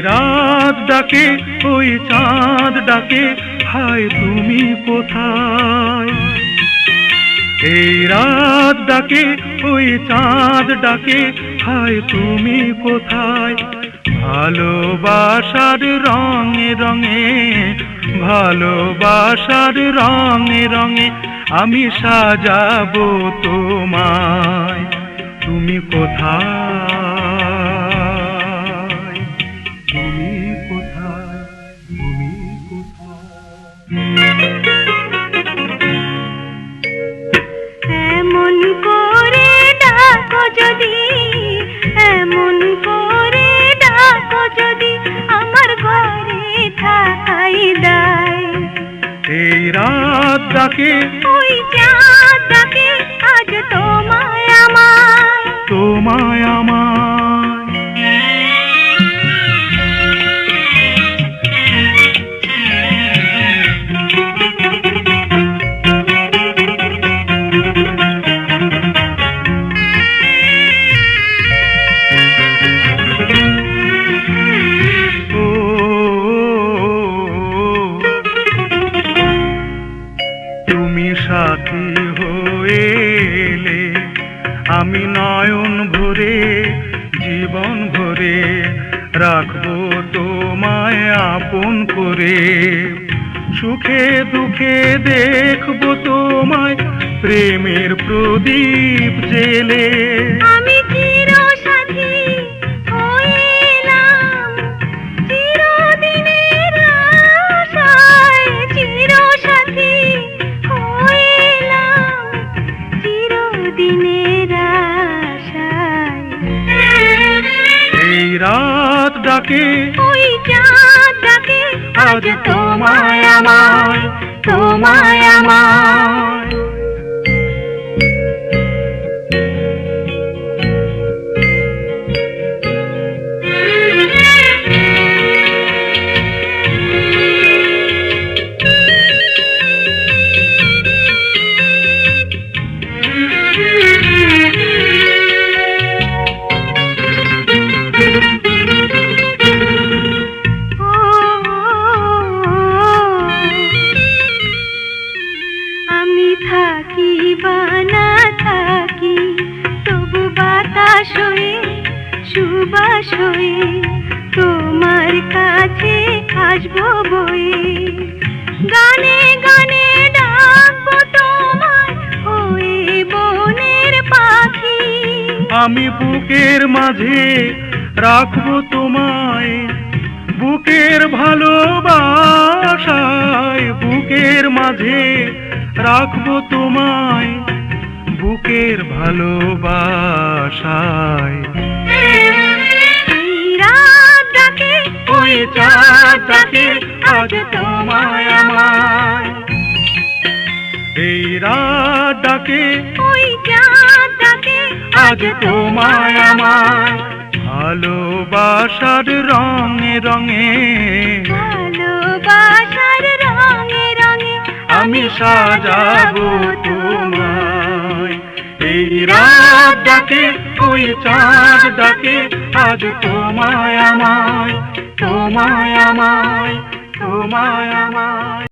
রাত ডাকে, ওই চাঁদ ডাকে, হায় তুমি কোথায়? এই রাত ডাকে, ওই চাঁদ ডাকে, হায় তুমি কোথায়? ভালোবাসার রঙে রঙে, ভালোবাসার রঙে রঙে আমি সাজাবো তোমায়। তুমি কোথায়? এই রাত ডাকে। ওই চাঁদ ডাকে আজ তোমায় আমার তোমায় আমায়। রাখব তোমায় আপন করে। সুখে দুঃখে দেখব তোমায় প্রেমের প্রদীপ জেলে। আমি রাত ডাকে। ওই চাঁদ ডাকে আজ তোমায় আমায় তোমায় আমায়। বাতাস হয়ে সুবাস হয়ে তোমার কাছে আসব বয়ে গানে গানে ডাকবো তোমার হয়ে বনের পাখি। আমি বুকের মাঝে রাখব তোমায়, বুকের ভালোবাসায় বুকের মাঝে রাখব তোমায়। বুকের ভালোবাসায়। ওই চাঁদ ডাকে আজ তোমায় আমায়। এই রাত ডাকে ওই চাঁদ ডাকে আজ তোমায় আমায়। ভালোবাসার রঙে রঙে। ভালোবাসার রঙে রঙে আমি সাজাবো রাত ডাকে ওই চাঁদ ডাকে আজ তোমায় আমায় তোমায় আমায় তোমায় আমায়।